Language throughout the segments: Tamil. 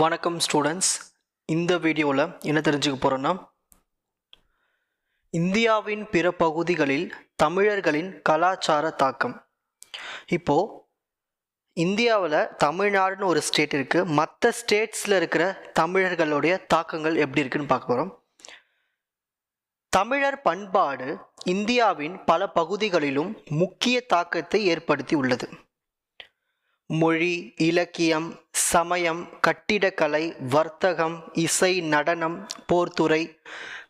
வணக்கம் ஸ்டூடெண்ட்ஸ் இந்த வீடியோவில் என்ன தெரிஞ்சுக்க போகிறோன்னா இந்தியாவின் பிற பகுதிகளில் தமிழர்களின் கலாச்சார தாக்கம். இப்போது இந்தியாவில் தமிழ்நாடுன்னு ஒரு ஸ்டேட் இருக்குது மற்ற ஸ்டேட்ஸில் இருக்கிற தமிழர்களுடைய தாக்கங்கள் எப்படி இருக்குன்னு பார்க்க போகிறோம் தமிழர் பண்பாடு இந்தியாவின் பல பகுதிகளிலும் முக்கிய தாக்கத்தை ஏற்படுத்தி உள்ளது. மொழி இலக்கியம் சமயம் கட்டிடக்கலை வர்த்தகம் இசை நடனம் போர்த்துறை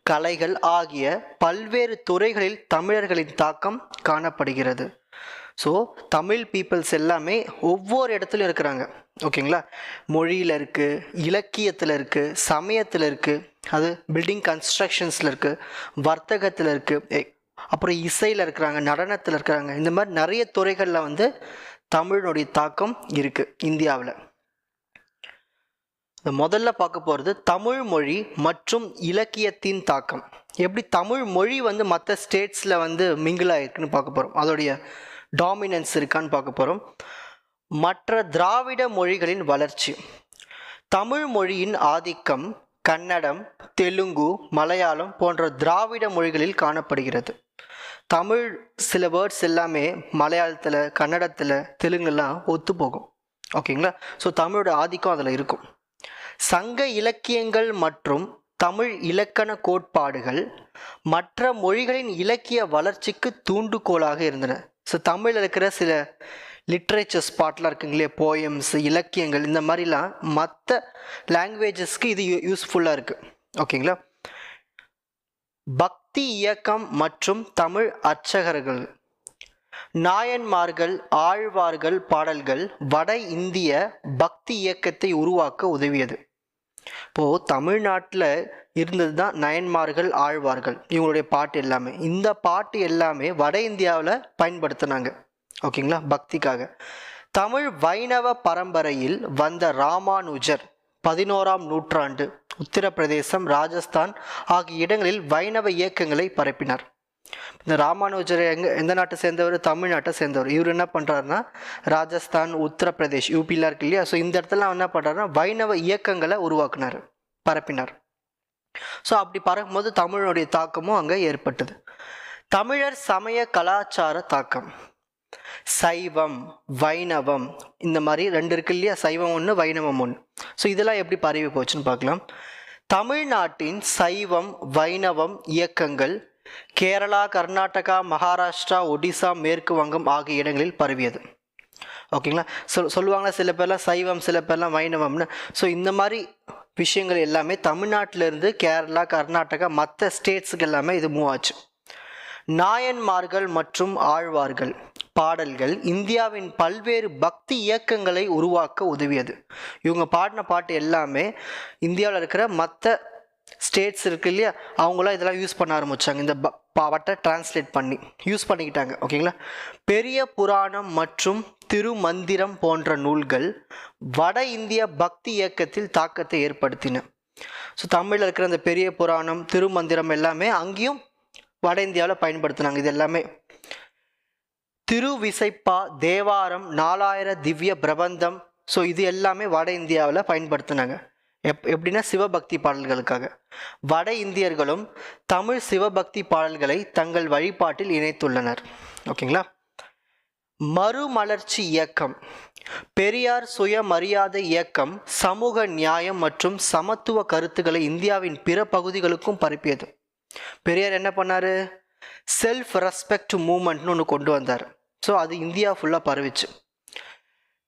கலைகள் ஆகிய பல்வேறு துறைகளில் தமிழர்களின் தாக்கம் காணப்படுகிறது. ஸோ தமிழ் பீப்புள்ஸ் எல்லாமே ஒவ்வொரு இடத்துலையும் இருக்கிறாங்க. ஓகேங்களா மொழியில் இருக்குது இலக்கியத்தில் இருக்குது சமயத்தில் இருக்குது அது பில்டிங் கன்ஸ்ட்ரக்ஷன்ஸில் இருக்குது வர்த்தகத்தில் இருக்குது அப்புறம் இசையில் இருக்கிறாங்க நடனத்தில் இருக்கிறாங்க இந்த மாதிரி நிறைய துறைகளில் வந்து தமிழனுடைய தாக்கம் இருக்குது இந்தியாவில். முதல்ல பார்க்க போகிறது தமிழ் மொழி மற்றும் இலக்கியத்தின் தாக்கம். எப்படி தமிழ் மொழி வந்து மற்ற ஸ்டேட்ஸில் வந்து மிங்கிள் ஆகிருக்குன்னு பார்க்க போகிறோம் அதோடைய டாமினன்ஸ் இருக்கான்னு பார்க்க போகிறோம் மற்ற திராவிட மொழிகளின் வளர்ச்சி. தமிழ் மொழியின் ஆதிக்கம் கன்னடம் தெலுங்கு மலையாளம் போன்ற திராவிட மொழிகளில் காணப்படுகிறது. தமிழ் சில வேர்ட்ஸ் எல்லாமே மலையாளத்தில் கன்னடத்தில் தெலுங்குலாம் ஒத்து போகும் ஓகேங்களா? ஸோ தமிழோட ஆதிக்கம் அதில் இருக்கும். சங்க இலக்கியங்கள் மற்றும் தமிழ் இலக்கண கோட்பாடுகள் மற்ற மொழிகளின் இலக்கிய வளர்ச்சிக்கு தூண்டுகோலாக இருந்தன. ஸோ தமிழில் இருக்கிற சில லிட்ரேச்சர் ஸ்பாட்லாம் இருக்குங்களே போயம்ஸ் இலக்கியங்கள் இந்த மாதிரிலாம் மற்ற லாங்குவேஜஸ்க்கு இது யூஸ்ஃபுல்லாக இருக்குது ஓகேங்களா? பக் பக்தி இயக்கம் மற்றும் தமிழ் அர்ச்சகர்கள் நாயன்மார்கள் ஆழ்வார்கள் பாடல்கள் வட இந்திய பக்தி இயக்கத்தை உருவாக்க உதவியது. இப்போது தமிழ்நாட்டில் இருந்தது தான் நயன்மார்கள் ஆழ்வார்கள். இவங்களுடைய பாட்டு எல்லாமே. இந்த பாட்டு எல்லாமே வட இந்தியாவில் பயன்படுத்தினாங்க. ஓகேங்களா? பக்திக்காக. தமிழ் வைணவ பரம்பரையில் வந்த ராமானுஜர் பதினோராம் நூற்றாண்டு. உத்தரப்பிரதேசம் ராஜஸ்தான் ஆகிய இடங்களில் வைணவ இயக்கங்களை பரப்பினார். இந்த ராமானுஜர் எங்க எந்த நாட்டை சேர்ந்தவர்? தமிழ்நாட்டை சேர்ந்தவர். இவர் என்ன பண்ணுறாருன்னா ராஜஸ்தான் உத்தரப்பிரதேஷ் யூபிலாம் இருக்கு இல்லையா? ஸோ இந்த இடத்துல என்ன பண்ணுறாருன்னா வைணவ இயக்கங்களை உருவாக்குனார். பரப்பினார். ஸோ அப்படி பறக்கும்போது தமிழனுடைய தாக்கமும் அங்கே ஏற்பட்டது. தமிழர் சமய கலாச்சார தாக்கம். சைவம் வைணவம் இந்த மாதிரி ரெண்டு இருக்கு இல்லையா? சைவம் ஒன்று வைணவம் ஒன்று ஸோ இதெல்லாம் எப்படி பரவி போச்சுன்னு பார்க்கலாம். தமிழ்நாட்டின் சைவம் வைணவம் இயக்கங்கள் கேரளா கர்நாடகா மகாராஷ்டிரா ஒடிசா மேற்கு வங்கம் ஆகிய இடங்களில் பரவியது. ஓகேங்களா? சொல் சொல்லுவாங்க சில பேர்லாம் சைவம் சில பேர்லாம் வைணவம்னு. ஸோ இந்த மாதிரி விஷயங்கள் எல்லாமே தமிழ்நாட்டிலேருந்து கேரளா கர்நாடகா மற்ற ஸ்டேட்ஸுக்கு எல்லாமே இது மூவ் ஆச்சு. நாயன்மார்கள் மற்றும் ஆழ்வார்கள். பாடல்கள் இந்தியாவின் பல்வேறு பக்தி இயக்கங்களை உருவாக்க உதவியது. இவங்க பாடின பாட்டு எல்லாமே இந்தியாவில் இருக்கிற மற்ற ஸ்டேட்ஸ் இருக்கு இல்லையா அவங்களாம் இதெல்லாம் யூஸ் பண்ண ஆரம்பித்தாங்க இந்த ப டிரான்ஸ்லேட் பண்ணி யூஸ் பண்ணிக்கிட்டாங்க ஓகேங்களா பெரிய புராணம் மற்றும் திருமந்திரம் போன்ற நூல்கள் வட இந்திய பக்தி இயக்கத்தில் தாக்கத்தை ஏற்படுத்தின. ஸோ தமிழில் இருக்கிற அந்த பெரிய புராணம் திருமந்திரம் எல்லாமே அங்கேயும் வட இந்தியாவில் பயன்படுத்தினாங்க. இது எல்லாமே திருவிசைப்பா தேவாரம் நாலாயிர திவ்ய பிரபந்தம். ஸோ இது எல்லாமே வட இந்தியாவில் பயன்படுத்தினாங்க. எப் எப்படின்னா சிவபக்தி பாடல்களுக்காக. வட இந்தியர்களும் தமிழ் சிவபக்தி பாடல்களை தங்கள் வழிபாட்டில் இணைத்துள்ளனர். ஓகேங்களா? மறுமலர்ச்சி இயக்கம். பெரியார் சுயமரியாதை இயக்கம் சமூக நியாயம் மற்றும் சமத்துவ கருத்துக்களை இந்தியாவின் பிற பகுதிகளுக்கும் பரப்பியது. பெரியார் என்ன பண்ணார்? செல்ஃப் ரெஸ்பெக்ட் மூமெண்ட்னு ஒன்று கொண்டு வந்தார். ஸோ அது இந்தியா ஃபுல்லாக பரவிச்சு.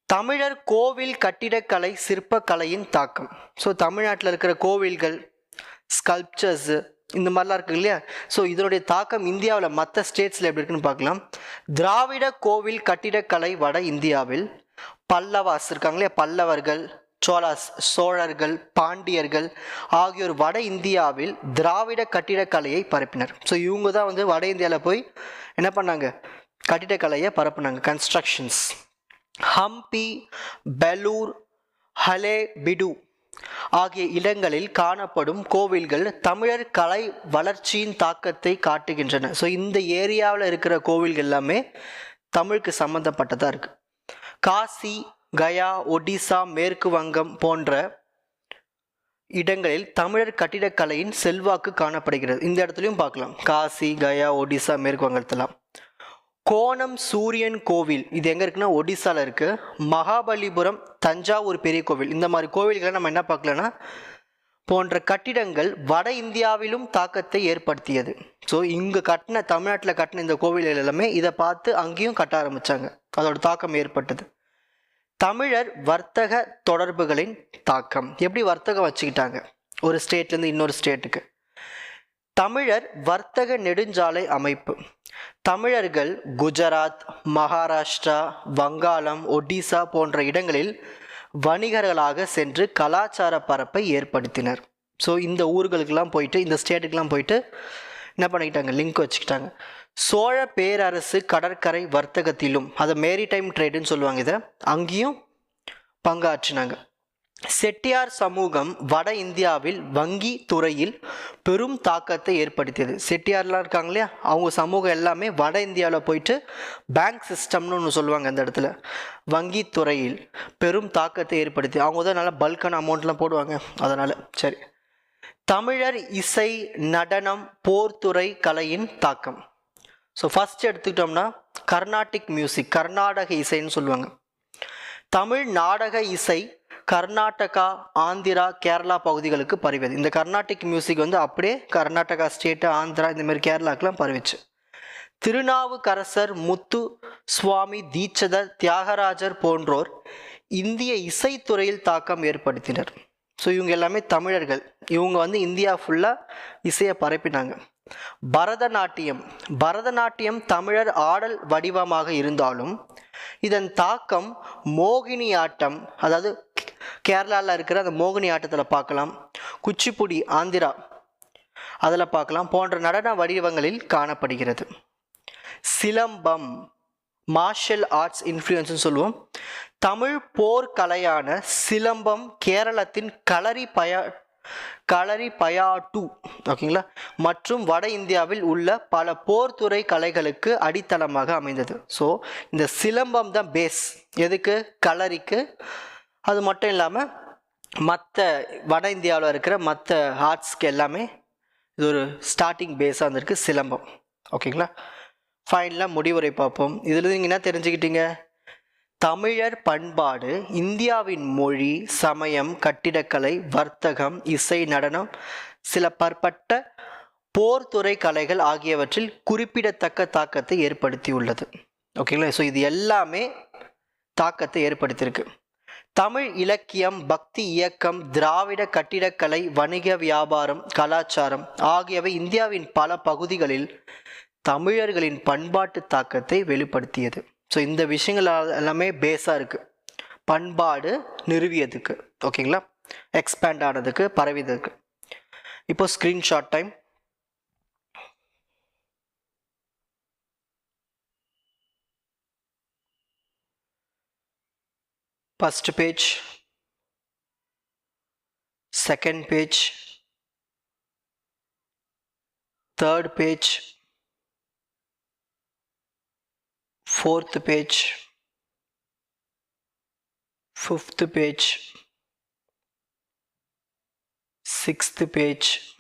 தமிழர் கோவில் கட்டிடக்கலை சிற்பக்கலையின் தாக்கம். ஸோ தமிழ்நாட்டில் இருக்கிற கோவில்கள் ஸ்கல்ப்சர்ஸு இந்த மாதிரிலாம் இருக்கு இல்லையா? ஸோ இதனுடைய தாக்கம் இந்தியாவில் மற்ற ஸ்டேட்ஸில் எப்படி இருக்குன்னு பார்க்கலாம். திராவிட கோவில் கட்டிடக்கலை வட இந்தியாவில் பல்லவாஸ் இருக்காங்க இல்லையா? பல்லவர்கள் சோழாஸ் சோழர்கள் பாண்டியர்கள் ஆகியோர் வட இந்தியாவில் திராவிட கட்டிடக்கலையை பரப்பினர். ஸோ இவங்க தான் வந்து வட இந்தியாவில் போய் என்ன பண்ணாங்க? கட்டிடக்கலையை பரப்புனாங்க. கன்ஸ்ட்ரக்ஷன்ஸ் ஹம்பி பெலூர் ஹலே பிடு ஆகிய இடங்களில் காணப்படும் கோவில்கள் தமிழர் கலை வளர்ச்சியின் தாக்கத்தை காட்டுகின்றன. ஸோ இந்த ஏரியாவில் இருக்கிற கோவில்கள் எல்லாமே தமிழுக்கு சம்மந்தப்பட்டதாக இருக்குது காசி கயா ஒடிசா மேற்கு வங்கம் போன்ற இடங்களில் தமிழர் கட்டிடக்கலையின் செல்வாக்கு காணப்படுகிறது. இந்த இடத்துலையும் பார்க்கலாம். காசி கயா ஒடிசா மேற்கு வங்கத்தெல்லாம். கோணம் சூரியன் கோவில். இது எங்கே இருக்குன்னா ஒடிசாவில் இருக்குது மகாபலிபுரம் தஞ்சாவூர் பெரிய கோவில். இந்த மாதிரி கோவில்களை நம்ம என்ன பார்க்கலன்னா போன்ற கட்டிடங்கள் வட இந்தியாவிலும் தாக்கத்தை ஏற்படுத்தியது. ஸோ இங்கே கட்டின தமிழ்நாட்டில் கட்டின இந்த கோவில்கள் எல்லாமே இதை பார்த்து அங்கேயும் கட்ட ஆரம்பிச்சாங்க. அதோட தாக்கம் ஏற்பட்டது. தமிழர் வர்த்தக தொடர்புகளின் தாக்கம். எப்படி வர்த்தகம் வச்சுக்கிட்டாங்க? ஒரு ஸ்டேட்லேருந்து இன்னொரு ஸ்டேட்டுக்கு தமிழர் வர்த்தக நெடுஞ்சாலை அமைப்பு. தமிழர்கள் குஜராத் மகாராஷ்டிரா வங்காளம் ஒடிசா போன்ற இடங்களில் வணிகர்களாக சென்று கலாச்சார பரப்பை ஏற்படுத்தினர். ஸோ இந்த ஊர்களுக்கெல்லாம் போயிட்டு இந்த ஸ்டேட்டுக்கெல்லாம் போயிட்டு என்ன பண்ணிக்கிட்டாங்க? லிங்க் வச்சுக்கிட்டாங்க. சோழ பேரரசு கடற்கரை வர்த்தகத்திலும் அதை மேரிடைம் ட்ரேடுன்னு சொல்லுவாங்க இதை அங்கேயும் பங்காற்றினாங்க. செட்டியார் சமூகம் வட இந்தியாவில் வங்கி துறையில் பெரும் தாக்கத்தை ஏற்படுத்தியது. செட்டியார்லாம் இருக்காங்க இல்லையா? அவங்க சமூகம் எல்லாமே வட இந்தியாவில் போயிட்டு பேங்க் சிஸ்டம்னு ஒன்று சொல்லுவாங்க அந்த இடத்துல. வங்கி துறையில் பெரும் தாக்கத்தை ஏற்படுத்தி அவங்க தான் நல்லா பல்கான அமௌண்ட்லாம் போடுவாங்க. அதனால் சரி. தமிழர் இசை நடனம் போர்த்துறை கலையின் தாக்கம். ஸோ ஃபஸ்ட் எடுத்துக்கிட்டோம்னா கர்நாடிக் மியூசிக் கர்நாடக இசைன்னு சொல்லுவாங்க. தமிழ் நாடக இசை கர்நாடகா ஆந்திரா கேரளா பகுதிகளுக்கு பரவியது. இந்த கர்நாடிக் மியூசிக் வந்து அப்படியே கர்நாடகா ஸ்டேட்டு ஆந்திரா இந்த மாதிரி கேரளாக்கெலாம் பரவிச்சு. திருநாவுக்கரசர் முத்து சுவாமி தீட்சதர் தியாகராஜர் போன்றோர் இந்திய இசைத்துறையில் தாக்கம் ஏற்படுத்தினர். ஸோ இவங்க எல்லாமே தமிழர்கள். இவங்க வந்து இந்தியா ஃபுல்லாக இசையை பரப்பினாங்க. பரதநாட்டியம். பரதநாட்டியம் தமிழர் ஆடல் வடிவமாக இருந்தாலும் இதன் தாக்கம் மோகினி ஆட்டம் அதாவது கேரளாவில் இருக்கிற அந்த மோகினி ஆட்டத்தில் பார்க்கலாம். குச்சிப்புடி ஆந்திரா அதில் பார்க்கலாம். போன்ற நடன வடிவங்களில் காணப்படுகிறது. சிலம்பம் மார்ஷல் ஆர்ட்ஸ் இன்ஃப்ளூயன்ஸ்னு சொல்லுவோம். தமிழ் போர்க்கலையான சிலம்பம் கேரளத்தின் களரி பயா களரி பயாட்டு ஓகேங்களா மற்றும் வட இந்தியாவில் உள்ள பல போர்த்துறை கலைகளுக்கு அடித்தளமாக அமைந்தது. ஸோ இந்த சிலம்பம் தான் பேஸ் எதுக்கு? களரிக்கு அது மட்டும் இல்லாமல் மற்ற வட இந்தியாவில் இருக்கிற மற்ற ஆர்ட்ஸ்க்கு எல்லாமே இது ஒரு ஸ்டார்டிங் பேஸாக இருந்திருக்கு சிலம்பம். ஓகேங்களா ஃபைனலாக முடிவுரை பார்ப்போம். இதில் நீங்கள் என்ன தெரிஞ்சுக்கிட்டீங்க? தமிழர் பண்பாடு இந்தியாவின் மொழி சமயம் கட்டிடக்கலை வர்த்தகம் இசை நடனம் சில பற்பட்ட போர்த்துறை கலைகள் ஆகியவற்றில் குறிப்பிடத்தக்க தாக்கத்தை ஏற்படுத்தி உள்ளது ஓகேங்களா ஸோ இது எல்லாமே தாக்கத்தை ஏற்படுத்தியிருக்கு. தமிழ் இலக்கியம் பக்தி இயக்கம் திராவிட கட்டிடக்கலை வணிக வியாபாரம் கலாச்சாரம் ஆகியவை இந்தியாவின் பல பகுதிகளில் தமிழர்களின் பண்பாட்டு தாக்கத்தை வெளிப்படுத்தியது. ஸோ இந்த விஷயங்கள் எல்லாமே பேஸாக இருக்குது பண்பாடு நிறுவியதுக்கு ஓகேங்களா எக்ஸ்பேண்ட் ஆனதுக்கு பரவியதுக்கு இப்போ screenshot time first page. Second page. Third page. Fourth page. Fifth page. Sixth page.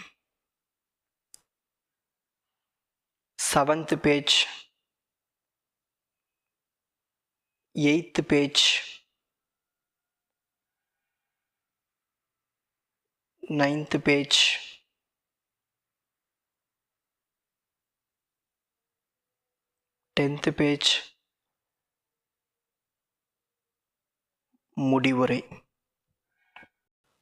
Seventh page. Eighth page. Ninth page. Tenth page முடிவுரை.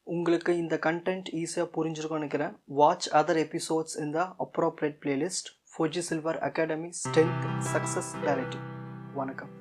உங்களுக்கு இந்த கண்டென்ட் ஈஸியாக புரிஞ்சிருக்கும்னு நினைக்கிறேன். Watch other episodes in the appropriate playlist Fauji Silver Academy strength success directive வணக்கம்.